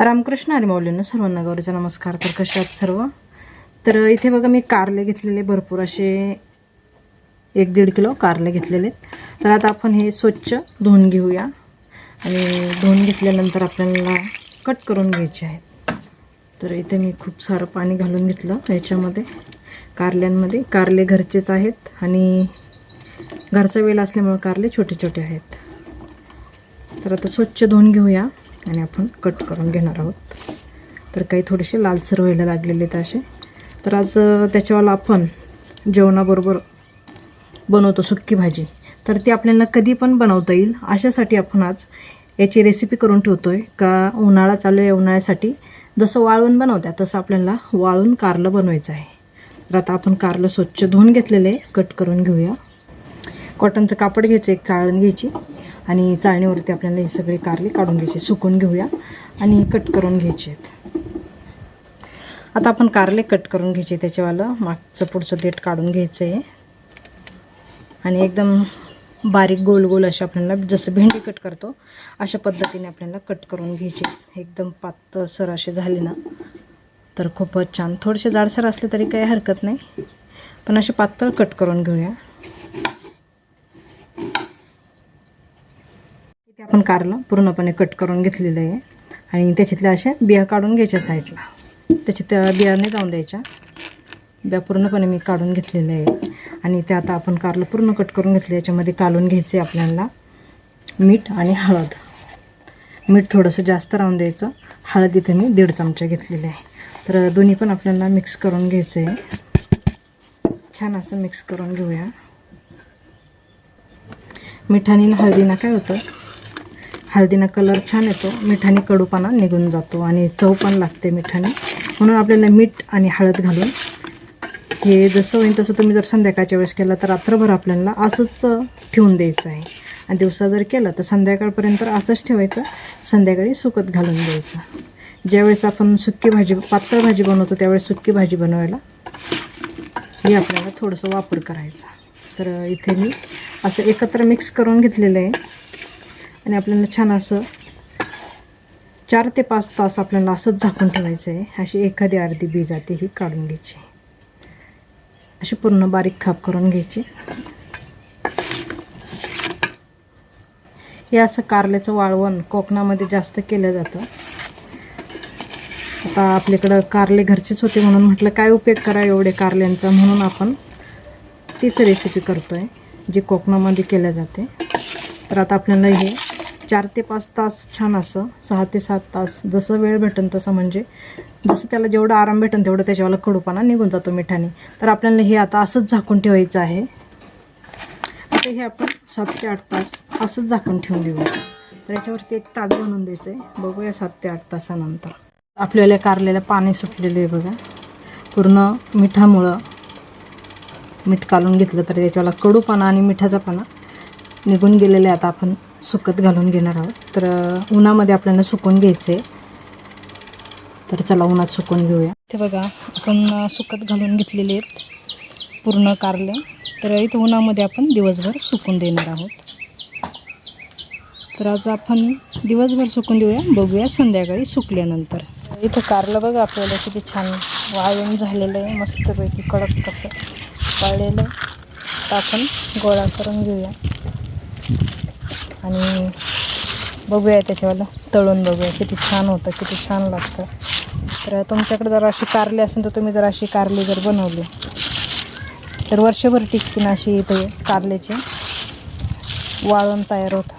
रामकृष्ण हरी सर्वांना गौरीचा नमस्कार. तर कसे आहात सर्व? तर इथे बघा मी कारले घेतलेले भरपूर असे एक दीड किलो कारले घेतलेले आहेत. तर आता आपण हे स्वच्छ धुवून घेऊया. आणि धुवून घेतल्यानंतर आपल्याला कट करून घ्यायचे आहेत. तर इथे मी खूप सारं पाणी घालून घेतलं याच्यामध्ये कारल्यांमध्ये. कारले घरचेच आहेत आणि घरचा वेल असल्यामुळं कारले छोटे छोटे आहेत. तर आता स्वच्छ धुवून घेऊया. आणि आपण कट करून घेणार आहोत. तर काही थोडेसे लालसर व्हायला लागलेले आहेत असे. तर आज त्याच्यावाला आपण जेवणाबरोबर बनवतो सुक्की भाजी. तर ती आपल्याला कधी पण बनवता येईल. अशासाठी आपण आज याची रेसिपी करून ठेवतो आहे का उन्हाळा चालू आहे उन्हाळ्यासाठी जसं वाळवून बनवत्या तसं आपल्याला वाळून कारलं बनवायचं आहे. तर आता आपण कारलं स्वच्छ धुवून घेतलेलं आहे. कट करून घेऊया. कॉटनचं कापड घ्यायचं एक चाळण घ्यायची. आणि चाळणीवरती आपल्याला हे सगळे कारले काढून घ्यायचे सुकून घेऊया आणि कट करून घ्यायचे आहेत. आता आपण कारले कट करून घ्यायचे त्याच्यावालं मागचं पुढचं देठ काढून घ्यायचं आहे आणि एकदम बारीक गोल गोल अशा आपल्याला जसं भेंडी कट करतो अशा पद्धतीने आपल्याला कट करून घ्यायचे. एकदम पातळसर असे झाले ना तर खूपच छान. थोडेसे जाडसर असले तरी काही हरकत नाही. पण असे पातळ कट करून घेऊया. आपण कारलं पूर्णपणे कट करून घेतलेलं आहे. आणि त्याच्यातल्या अशा बिया काढून घ्यायच्या साईडला. त्याच्यात बिया नाही जाऊन द्यायच्या. बिया पूर्णपणे मी काढून घेतलेलं आहे आणि ते आता आपण कारलं पूर्ण कट करून घेतलं याच्यामध्ये काढून घ्यायचे आपल्याला मीठ आणि हळद. मीठ थोडंसं जास्त राहून द्यायचं. हळद इथे मी दीड चमचा घेतलेले आहे. तर दोन्ही पण आपल्याला मिक्स करून घ्यायचं आहे छान असं मिक्स करून घेऊया. मिठाने आणि हळदीनं काय होतं? हळदीनं कलर छान येतो. मिठाने कडूपणा निघून जातो आणि चव पण लागते मिठाने. म्हणून आपल्याला मीठ आणि हळद घालून. हे जसं होईल तसं तुम्ही जर संध्याकाळच्या वेळेस केला तर रात्रभर आपल्याला असंच ठेवून द्यायचं आहे. आणि दिवसा जर केलं तर संध्याकाळपर्यंत असंच ठेवायचं. संध्याकाळी सुकत घालून द्यायचं. ज्यावेळेस आपण सुक्की भाजी पातळ भाजी बनवतो त्यावेळेस सुक्की भाजी बनवायला हे आपल्याला थोडंसं वापर करायचा. तर इथे मी असं एकत्र मिक्स करून घेतलेलं आहे. आणि आपल्याला छान असं चार ते पाच तास आपल्याला असंच झाकून ठेवायचं आहे. अशी एखादी अर्धी बी जाते ही काढून घ्यायची. अशी पूर्ण बारीक खाप करून घ्यायची. हे असं कारल्याचं वाळवण कोकणामध्ये जास्त केलं जातं. आता आपल्याकडं कारले घरचेच होते म्हणून म्हटलं काय उपयोग करा एवढे कारल्यांचा? म्हणून आपण तीच रेसिपी करतो आहे जी कोकणामध्ये केल्या जाते. तर आता आपल्याला हे चार ते पाच तास छान असं सहा ते सात तास जसं वेळ भेटेल तसं म्हणजे. जसं त्याला जेवढं आराम भेटेल तेवढं त्याच्यावाला कडूपणा निघून जातो मिठाने. तर आपल्याला हे आता असंच झाकून ठेवायचं आहे. आता हे आपण सात ते आठ तास असंच झाकून ठेवून देऊया. तर याच्यावरती एक ताट बनवून द्यायचं आहे बघूया सात ते आठ तासानंतर. आपल्याला कारलेलं पाणी सुटलेलं आहे बघा. पूर्ण मिठामुळं मीठ काढून घेतलं तर त्याच्यावाला कडूपणा आणि मिठाचा पाना निघून गेलेले आता आपण. सुकत घालून घेणार आहोत. तर उन्हामध्ये आपल्याला सुकून घ्यायचं आहे तर चला उन्हात सुकून घेऊया. ते बघा आपण सुकत घालून घेतलेले आहेत. पूर्ण कारले. तर इथं उन्हामध्ये आपण दिवसभर सुकून देणार आहोत. तर आज आपण दिवसभर सुकून देऊया. बघूया संध्याकाळी सुकल्यानंतर. इथं कारलं बघा आपल्याला किती छान वाळून झालेलं आहे. मस्तपैकी कडक कसं वाळलेलं आहे. तर आपण गोळा करून घेऊया. आणि बघूया त्याच्यावाला तळून बघूया. किती छान होतं किती छान लागतं. तर तुमच्याकडे जर अशी कारली असेल तर तुम्ही जर अशी कारली जर बनवली तर वर्षभर टिकतीन अशी इथे कारल्याची. वाळून तयार होतं.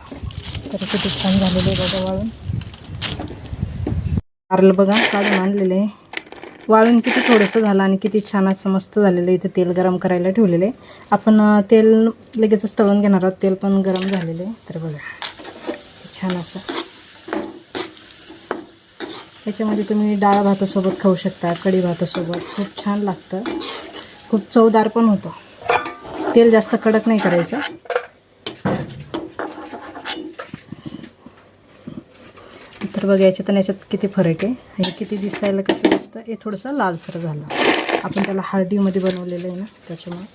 तर किती छान झालेले आहे बघा वाळून. कारलं बघा काढून आणलेलं आहे. वाळून किती थोडंसं झालं आणि किती छान असं मस्त झालेलं आहे इथे तेल गरम करायला ठेवलेलं आहे. आपण तेल लगेचच तळून घेणार आहोत. तेल पण गरम झालेलं आहे. तर बघा छान असं. याच्यामध्ये तुम्ही डाळ भातासोबत खाऊ शकता कढी भातासोबत. खूप छान लागतं. खूप चवदार पण होतं. तेल जास्त कडक नाही करायचं. तर बघा याच्यात आणि याच्यात किती फरक आहे. हे किती दिसायला कसं दिसतं हे थोडंसं लालसर झालं. आपण त्याला हळदीमध्ये बनवलेलं आहे ना त्याच्यामुळे.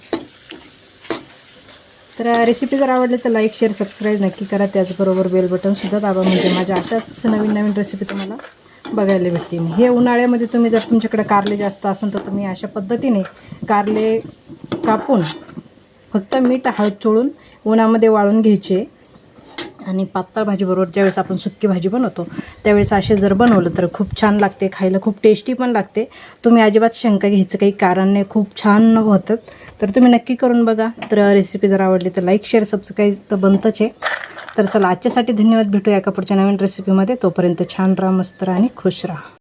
तर रेसिपी जर आवडली तर लाईक शेअर सबस्क्राईब नक्की करा. त्याचबरोबर बेल बटनसुद्धा दाबा. म्हणजे माझ्या अशाच नवीन नवीन रेसिपी तुम्हाला बघायला भेटतील. हे उन्हाळ्यामध्ये तुम्ही जर तुमच्याकडे कारले जास्त असेल तर तुम्ही अशा पद्धतीने कारले कापून फक्त मीठ हळद चोळून उन्हामध्ये वाळून घ्यायचे. आणि पातळ भाजीबरोबर ज्यावेळेस आपण सुक्की भाजी बनवतो त्यावेळेस असे जर बनवलं तर खूप छान लागते खायला खूप टेस्टी पण लागते. तुम्ही अजिबात शंका घ्यायचं काही कारण नाही खूप छान होतात तर तुम्ही नक्की करून बघा. तर रेसिपी जर आवडली तर लाईक शेअर सबस्क्राईब तर बनतच आहे. तर चला आजच्यासाठी धन्यवाद. भेटूया एका पुढच्या नवीन रेसिपीमध्ये तोपर्यंत छान राहा मस्त राहा आणि खुश राहा.